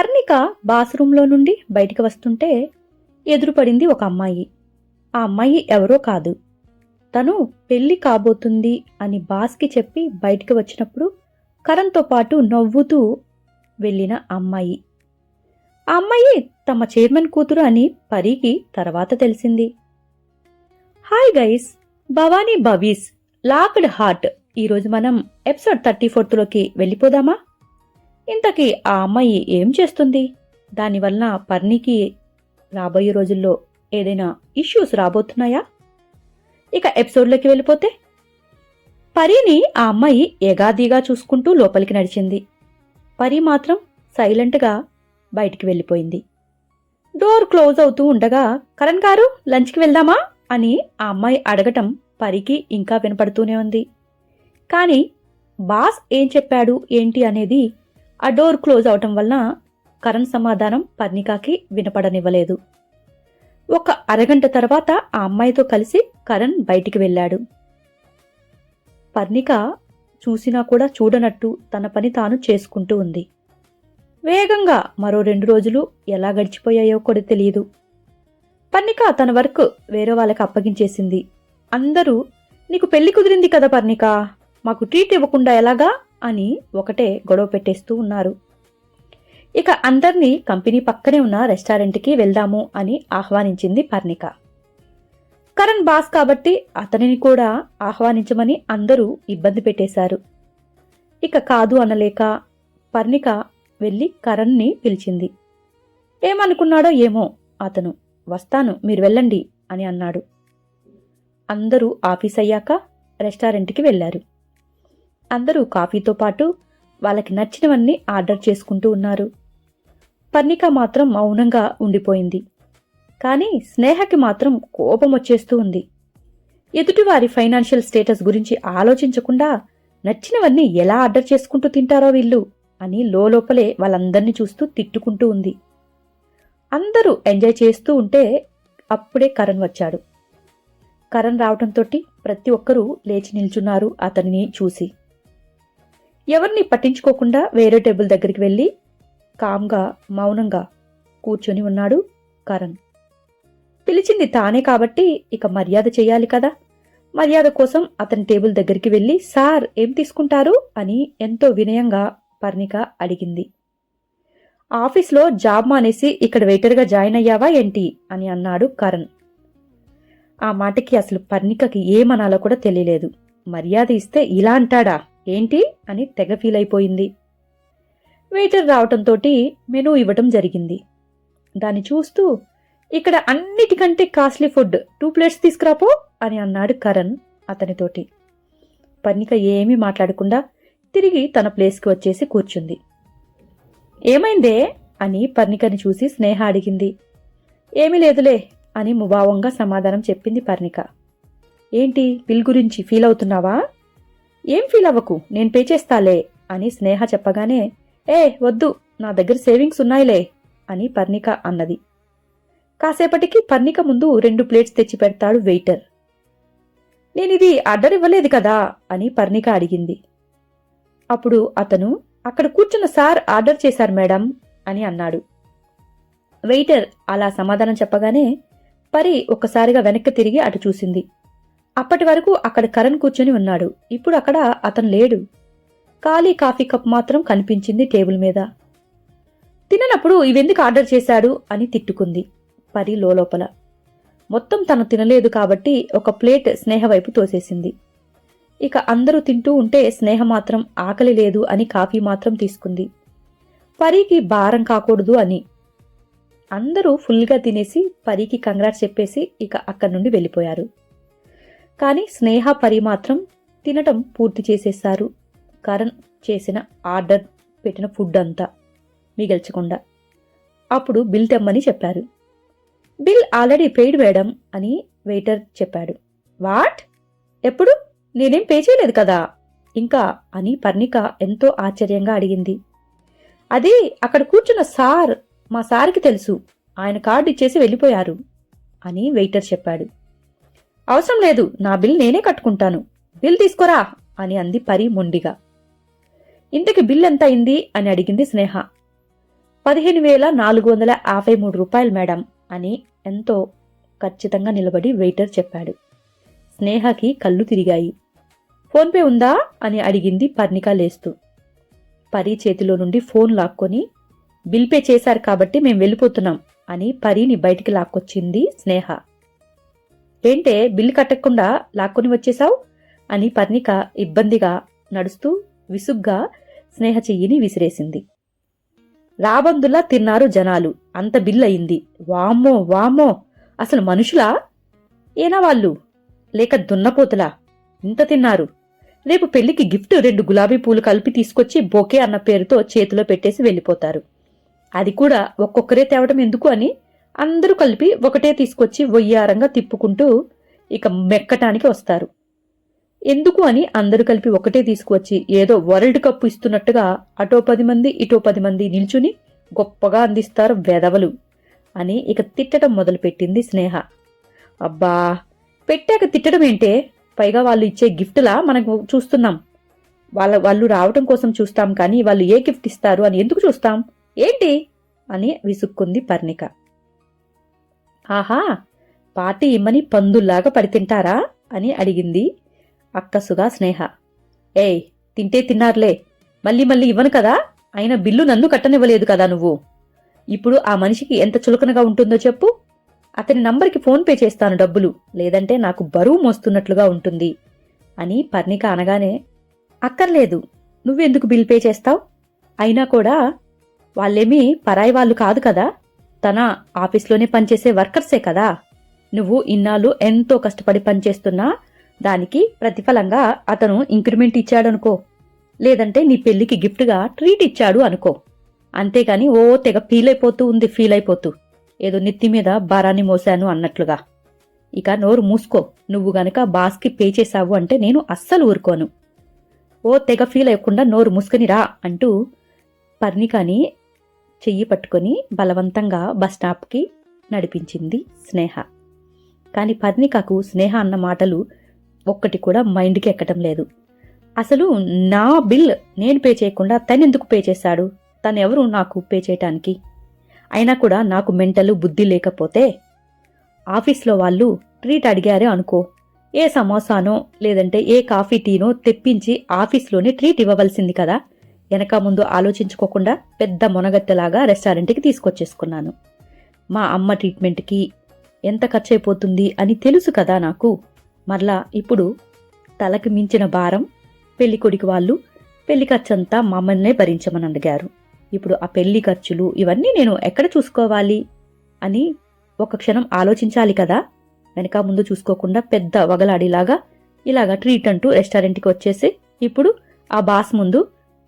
కర్ణిక బాత్రూంలో నుండి బయటికి వస్తుంటే ఎదురుపడింది ఒక అమ్మాయి. ఆ అమ్మాయి ఎవరో కాదు. తను పెళ్ళి కాబోతుంది అని బాస్కి చెప్పి బయటికి వచ్చినప్పుడు కరణ్తో పాటు నవ్వుతూ వెళ్ళిన అమ్మాయి. ఆ అమ్మాయి తమ చైర్మన్ కూతురు అని పరికి తర్వాత తెలిసింది. హాయ్ గైస్ భవానీ బవీస్ లాక్డ్ హార్ట్. ఈరోజు మనం ఎపిసోడ్ థర్టీ ఫోర్త్లోకి వెళ్ళిపోదామా? ఇంతకీ ఆ అమ్మాయి ఏం చేస్తుంది? దానివల్ల పర్ణికి రాబోయే రోజుల్లో ఏదైనా ఇష్యూస్ రాబోతున్నాయా? ఇక ఎపిసోడ్లోకి వెళ్ళిపోతే పరిని ఆ అమ్మాయి ఎగాదిగా చూసుకుంటూ లోపలికి నడిచింది. పరి మాత్రం సైలెంట్గా బయటికి వెళ్ళిపోయింది. డోర్ క్లోజ్ అవుతూ ఉండగా కరణ్ గారు లంచ్కి వెళ్దామా? అని ఆ అమ్మాయి అడగటం పరికి ఇంకా వినపడుతూనే ఉంది. కానీ బాస్ ఏం చెప్పాడు? ఏంటి? అనేది ఆ డోర్ క్లోజ్ అవటం వలన కరణ్ సమాధానం పర్ణికాకి వినపడనివ్వలేదు. ఒక అరగంట తర్వాత ఆ అమ్మాయితో కలిసి కరణ్ బయటికి వెళ్ళాడు. పర్ణిక చూసినా కూడా చూడనట్టు తన పని తాను చేసుకుంటూ ఉంది. వేగంగా మరో రెండు రోజులు ఎలా గడిచిపోయాయో కూడా తెలియదు పర్ణిక తన వర్క్ వేరే వాళ్ళకి అప్పగించేసింది. అందరూ నీకు పెళ్ళి కుదిరింది కదా పర్ణిక మాకు ట్రీట్ ఇవ్వకుండా ఎలాగా అని ఒకటే గొడవ పెట్టేస్తూ ఉన్నారు. ఇక అందర్నీ కంపెనీ పక్కనే ఉన్న రెస్టారెంట్కి వెళ్దాము అని ఆహ్వానించింది పర్ణిక. కరణ్ బాస్ కాబట్టి అతనిని కూడా ఆహ్వానించమని అందరూ ఇబ్బంది పెట్టేశారు. ఇక కాదు అనలేక పర్ణిక వెళ్ళి కరణ్ని పిలిచింది. ఏమనుకున్నాడో ఏమో అతను వస్తాను మీరు వెళ్ళండి అని అన్నాడు. అందరూ ఆఫీస్ అయ్యాక రెస్టారెంట్కి వెళ్ళారు అందరూ కాఫీతో పాటు వాళ్ళకి నచ్చినవన్నీ ఆర్డర్ చేసుకుంటూ ఉన్నారు. పర్ణిక మాత్రం మౌనంగా ఉండిపోయింది. కానీ స్నేహకి మాత్రం కోపం వచ్చేస్తూ ఉంది. ఎదుటివారి ఫైనాన్షియల్ స్టేటస్ గురించి ఆలోచించకుండా నచ్చినవన్నీ ఎలా ఆర్డర్ చేసుకుంటూ తింటారో వీళ్ళు అని లోపలే వాళ్ళందరినీ చూస్తూ తిట్టుకుంటూ ఉంది. అందరూ ఎంజాయ్ చేస్తూ ఉంటే అప్పుడే కరణ్ వచ్చాడు. కరణ్ రావటంతో ప్రతి ఒక్కరూ లేచి నిల్చున్నారు అతనిని చూసి. ఎవరిని పట్టించుకోకుండా వేరే టేబుల్ దగ్గరికి వెళ్ళి కామ్గా మౌనంగా కూర్చొని ఉన్నాడు కరణ్. పిలిచింది తానే కాబట్టి ఇక మర్యాద చేయాలి కదా. మర్యాద కోసం అతని టేబుల్ దగ్గరికి వెళ్ళి సార్ ఏం తీసుకుంటారు? అని ఎంతో వినయంగా పర్ణిక అడిగింది. ఆఫీస్లో జాబ్ మానేసి ఇక్కడ వెయిటర్గా జాయిన్ అయ్యావా ఏంటి? అని అన్నాడు కరణ్. ఆ మాటకి అసలు పర్ణికకి ఏమనాలో కూడా తెలియలేదు. మర్యాద ఇస్తే ఇలా అంటాడా? ఏంటి అని తెగ ఫీల్ అయిపోయింది. వెయిటర్ రావటంతో మెనూ ఇవ్వటం జరిగింది. దాన్ని చూస్తూ ఇక్కడ అన్నిటికంటే కాస్ట్లీ ఫుడ్ టూ ప్లేట్స్ తీసుకురాపో అని అన్నాడు కరణ్ అతనితోటి. పర్ణిక ఏమీ మాట్లాడకుండా తిరిగి తన ప్లేస్కి వచ్చేసి కూర్చుంది. ఏమైందే? అని పర్ణికని చూసి స్నేహ అడిగింది. ఏమీ లేదులే అని ముభావంగా సమాధానం చెప్పింది పర్ణిక. ఏంటి? బిల్ గురించి ఫీల్ అవుతున్నావా? ఏం ఫీల్ అవ్వకు? నేను పే చేస్తాలే అని స్నేహ చెప్పగానే ఏ వద్దు నా దగ్గర సేవింగ్స్ ఉన్నాయిలే అని పర్ణిక అన్నది. కాసేపటికి పర్ణిక ముందు రెండు ప్లేట్స్ తెచ్చి పెడతాడు వెయిటర్. నేనిది ఆర్డర్ ఇవ్వలేదు కదా అని పర్ణిక అడిగింది. అప్పుడు అతను అక్కడ కూర్చున్న సార్ ఆర్డర్ చేశారు మేడం అని అన్నాడు. వెయిటర్ అలా సమాధానం చెప్పగానే పరి ఒక్కసారిగా వెనక్కి తిరిగి అటు చూసింది. అప్పటి వరకు అక్కడ కరణ్ కూర్చొని ఉన్నాడు. ఇప్పుడు అక్కడ అతను లేడు. ఖాళీ కాఫీ కప్ మాత్రం కనిపించింది టేబుల్ మీద. తిననప్పుడు ఇవెందుకు ఆర్డర్ చేశాడు అని తిట్టుకుంది పరి లోపల మొత్తం తను తినలేదు కాబట్టి ఒక ప్లేట్ స్నేహ వైపు తోసేసింది. ఇక అందరూ తింటూ ఉంటే స్నేహ మాత్రం ఆకలి లేదు అని కాఫీ మాత్రం తీసుకుంది. పరికి భారం కాకూడదు అని. అందరూ ఫుల్గా తినేసి పరికి కంగ్రాట్స్ చెప్పేసి ఇక అక్కడి నుండి వెళ్ళిపోయారు. కానీ స్నేహ పరి మాత్రం తినటం పూర్తి చేసేశారు. కరణ్ చేసిన ఆర్డర్ పెట్టిన ఫుడ్ అంతా మిగల్చకుండా. అప్పుడు బిల్ తెమ్మని చెప్పారు. బిల్ ఆల్రెడీ పెయిడ్ మేడం అని వెయిటర్ చెప్పాడు. వాట్? ఎప్పుడు? నేనేం పే చేయలేదు కదా? ఇంకా అని పర్ణిక ఎంతో ఆశ్చర్యంగా అడిగింది. అది అక్కడ కూర్చున్న సార్ మా సార్కి తెలుసు. ఆయన కార్డు ఇచ్చేసి వెళ్ళిపోయారు అని వెయిటర్ చెప్పాడు. అవసరం లేదు నా బిల్ నేనే కట్టుకుంటాను. బిల్ తీసుకోరా అని అంది పరి మొండిగా. ఇంతకి బిల్ ఎంత అయింది అని అడిగింది స్నేహ. పదిహేను వేల నాలుగు వందల యాభై మూడు రూపాయలు మేడం అని ఎంతో ఖచ్చితంగా నిలబడి వెయిటర్ చెప్పాడు. స్నేహకి కళ్ళు తిరిగాయి. ఫోన్పే ఉందా అని అడిగింది పర్ణిక లేస్తూ. పరి చేతిలో నుండి ఫోన్ లాక్కొని బిల్ పే చేశారు కాబట్టి మేం వెళ్ళిపోతున్నాం అని పరీని బయటికి లాక్కొచ్చింది స్నేహ. ఏంటే బిల్లు కట్టకుండా లాక్కొని వచ్చేశావు? అని పర్ణిక ఇబ్బందిగా నడుస్తూ విసుగ్గా స్నేహ చెయ్యిని విసిరేసింది. రాబందులా తిన్నారు జనాలు. అంత బిల్లు అయింది వామ్మో వామ్మో! అసలు మనుషులా? ఏనా వాళ్ళు? లేక దున్నపోతులా? ఇంత తిన్నారు. రేపు పెళ్ళికి గిఫ్ట్ రెండు గులాబీ పూలు కలిపి తీసుకొచ్చి బొకే అన్న పేరుతో చేతిలో పెట్టేసి వెళ్ళిపోతారు. అది కూడా ఒక్కొక్కరే తేవడం ఎందుకు అని అందరూ కలిపి ఒకటే తీసుకొచ్చి వయ్యారంగా తిప్పుకుంటూ ఇక మెక్కటానికి వస్తారు. ఎందుకు అని అందరూ కలిపి ఒకటే తీసుకువచ్చి ఏదో వరల్డ్ కప్ ఇస్తున్నట్టుగా అటో పది మంది ఇటో పది మంది నిల్చుని గొప్పగా అందిస్తారు వెదవలు అని ఇక తిట్టడం మొదలుపెట్టింది స్నేహ. అబ్బా! పెట్టాక తిట్టడం ఏంటే? పైగా వాళ్ళు ఇచ్చే గిఫ్ట్లా మనకు చూస్తున్నాం. వాళ్ళ వాళ్ళు రావటం కోసం చూస్తాం కానీ వాళ్ళు ఏ గిఫ్ట్ ఇస్తారు అని ఎందుకు చూస్తాం? ఏంటి? అని విసుక్కుంది పర్ణిక. ఆహా పార్టీ ఇమ్మని పందుల్లాగా పడితింటారా? అని అడిగింది అక్కసుగా స్నేహ. ఏయ్ తింటే తిన్నారులే. మళ్ళీ మళ్ళీ ఇవ్వను కదా? అయినా బిల్లు నన్ను కట్టనివ్వలేదు కదా నువ్వు? ఇప్పుడు ఆ మనిషికి ఎంత చులకనగా ఉంటుందో చెప్పు. అతని నంబర్కి ఫోన్ పే చేస్తాను డబ్బులు. లేదంటే నాకు బరువు మోస్తున్నట్లుగా ఉంటుంది. అని పర్ణిక అనగానే అక్కర్లేదు. నువ్వెందుకు బిల్ పే చేస్తావు? అయినా కూడా వాళ్ళేమీ పరాయి వాళ్ళు కాదు కదా? తన ఆఫీస్లోనే పనిచేసే వర్కర్సే కదా. నువ్వు ఇన్నాళ్ళు ఎంతో కష్టపడి పనిచేస్తున్నా దానికి ప్రతిఫలంగా అతను ఇంక్రిమెంట్ ఇచ్చాడనుకో. లేదంటే నీ పెళ్ళికి గిఫ్ట్గా ట్రీట్ ఇచ్చాడు అనుకో. అంతేగాని ఓ తెగ ఫీల్ అయిపోతూ ఉంది ఫీల్ అయిపోతూ ఏదో నెత్తి మీద భారాన్ని మోశాను అన్నట్లుగా. ఇక నోరు మూసుకో. నువ్వు గనక బాస్కి పే చేశావు అంటే నేను అస్సలు ఊరుకోను. ఓ తెగ ఫీల్ అయ్యకుండా నోరు మూసుకుని రా అంటూ పర్ణికాని చెయ్యి పట్టుకొని బలవంతంగా బస్ స్టాప్కి నడిపించింది స్నేహ. కానీ పర్ణికకు స్నేహ అన్న మాటలు ఒక్కటి కూడా మైండ్కి ఎక్కటం లేదు. అసలు నా బిల్ నేను పే చేయకుండా తనెందుకు పే చేశాడు? తనెవరు నాకు పే చేయటానికి? అయినా కూడా నాకు మెంటలు బుద్ధి లేకపోతే? ఆఫీస్లో వాళ్ళు ట్రీట్ అడిగారే అనుకో. ఏ సమోసానో లేదంటే ఏ కాఫీ టీనో తెప్పించి ఆఫీస్లోనే ట్రీట్ ఇవ్వవలసింది కదా? వెనక ముందు ఆలోచించుకోకుండా పెద్ద మొనగత్తెలాగా రెస్టారెంట్కి తీసుకొచ్చేసుకున్నాను. మా అమ్మ ట్రీట్మెంట్కి ఎంత ఖర్చు అయిపోతుంది అని తెలుసు కదా నాకు. మరలా ఇప్పుడు తలకి మించిన భారం పెళ్ళి కొడుకు వాళ్ళు పెళ్ళి ఖర్చంతా మమ్మల్నే భరించమని అడిగారు. ఇప్పుడు ఆ పెళ్ళి ఖర్చులు ఇవన్నీ నేను ఎక్కడ చూసుకోవాలి అని ఒక క్షణం ఆలోచించాలి కదా. వెనక ముందు చూసుకోకుండా పెద్ద వగలాడిలాగా ఇలాగా ట్రీట్ అంటూ రెస్టారెంట్కి వచ్చేసి ఇప్పుడు ఆ బాస్ ముందు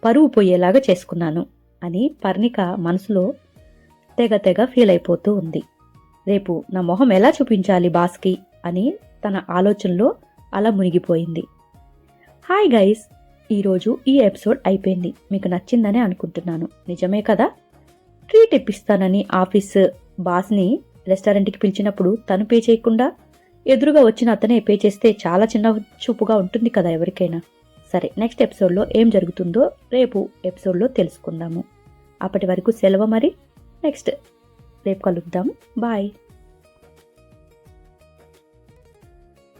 పరువు పోయేలాగా చేసుకున్నాను అని పర్ణిక మనసులో తెగ తెగ ఫీల్ అయిపోతూ ఉంది. రేపు నా మొహం ఎలా చూపించాలి బాస్కి అని తన ఆలోచనలో అలా మునిగిపోయింది. హాయ్ గైస్ ఈరోజు ఈ ఎపిసోడ్ అయిపోయింది. మీకు నచ్చిందని అనుకుంటున్నాను. నిజమే కదా? ట్రీట్ ఇప్పిస్తానని ఆఫీస్ బాస్ని రెస్టారెంట్కి పిలిచినప్పుడు తను పే చేయకుండా ఎదురుగా వచ్చిన అతనే పే చేస్తే చాలా చిన్న చూపుగా ఉంటుంది కదా ఎవరికైనా. సరే నెక్స్ట్ ఎపిసోడ్లో ఏం జరుగుతుందో రేపు ఎపిసోడ్లో తెలుసుకుందాము. అప్పటి వరకు సెలవు మరి. నెక్స్ట్ రేపు కలుద్దాం. బాయ్